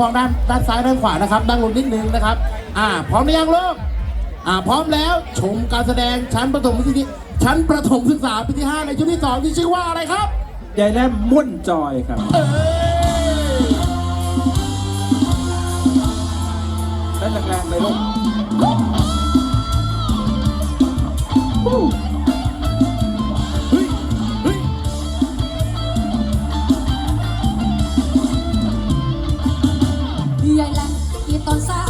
ควงด้านด้านซ้ายด้านขวานะครับนั่งลงนิดนึงนะครับ อ่า พร้อมหรือยังลูกอ่า พร้อมแล้วชมการแสดงชั้นประถมศึกษาชั้นประถมศึกษาปีที่ห้าในชุดที่สองที่ชื่อว่าอะไรครับยายแลมม่วนจอยครับเอ้ยเล่นแรงๆเลยลูก ม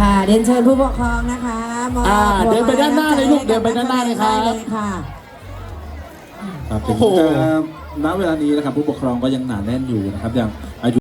ค่ะเรียนเชิญผู้ปกครองนะคะมอบอ่าพวงเดินไปด้านหน้าเลยลูกให้เดินไปด้านหน้าเลยครับ ได้เลยค่ะ ครับโอ้โหณเวลานี้นะครับผู้ปกครองก็ยังหนาแน่นอยู่นะครับอย่างอายุ